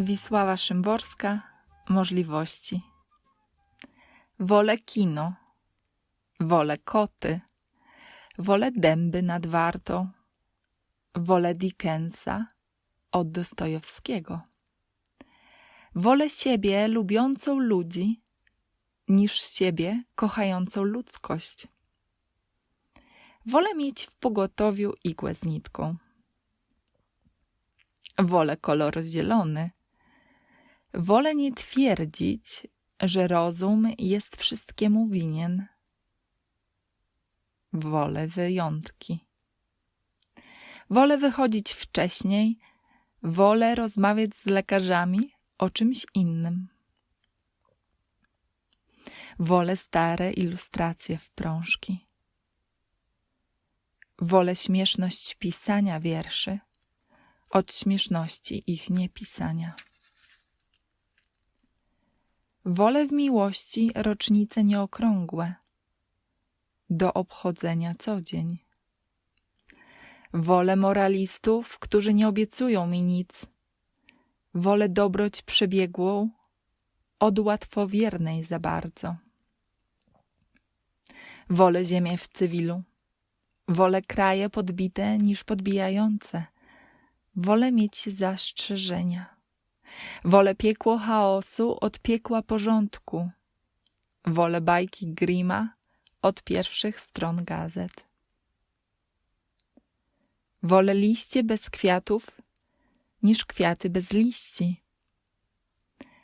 Wisława Szymborska Możliwości. Wolę kino. Wolę koty. Wolę dęby nad Wartą Wolę Dickensa od Dostojewskiego. Wolę siebie lubiącą ludzi niż siebie kochającą ludzkość. Wolę mieć w pogotowiu igłę z nitką. Wolę kolor zielony. Wolę nie twierdzić, że rozum jest wszystkiemu winien. Wolę wyjątki. Wolę wychodzić wcześniej, wolę rozmawiać z lekarzami o czymś innym. Wolę stare ilustracje w prążki. Wolę śmieszność pisania wierszy od śmieszności ich niepisania. Wolę w miłości rocznice nieokrągłe, do obchodzenia co dzień. Wolę moralistów, którzy nie obiecują mi nic. Wolę dobroć przebiegłą od łatwowiernej za bardzo. Wolę ziemię w cywilu. Wolę kraje podbite niż podbijające Wolę mieć zastrzeżenia. Wolę piekło chaosu od piekła porządku. Wolę bajki Grima od pierwszych stron gazet. Wolę liście bez kwiatów niż kwiaty bez liści.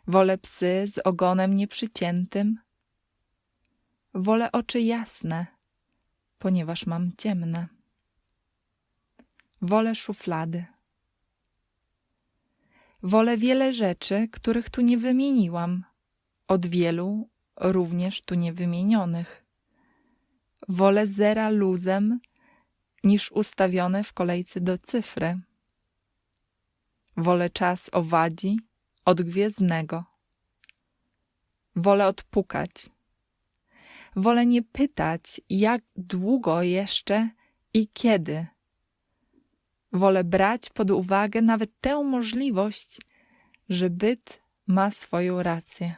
Wolę psy z ogonem nieprzyciętym. Wolę oczy jasne, ponieważ mam ciemne. Wolę szuflady. Wolę wiele rzeczy, których tu nie wymieniłam, od wielu również tu niewymienionych. Wolę zera luzem niż ustawione w kolejce do cyfry. Wolę czas owadzi od gwiezdnego. Wolę odpukać. Wolę nie pytać, jak długo jeszcze i kiedy Wolę brać pod uwagę nawet tę możliwość, że byt ma swoją rację.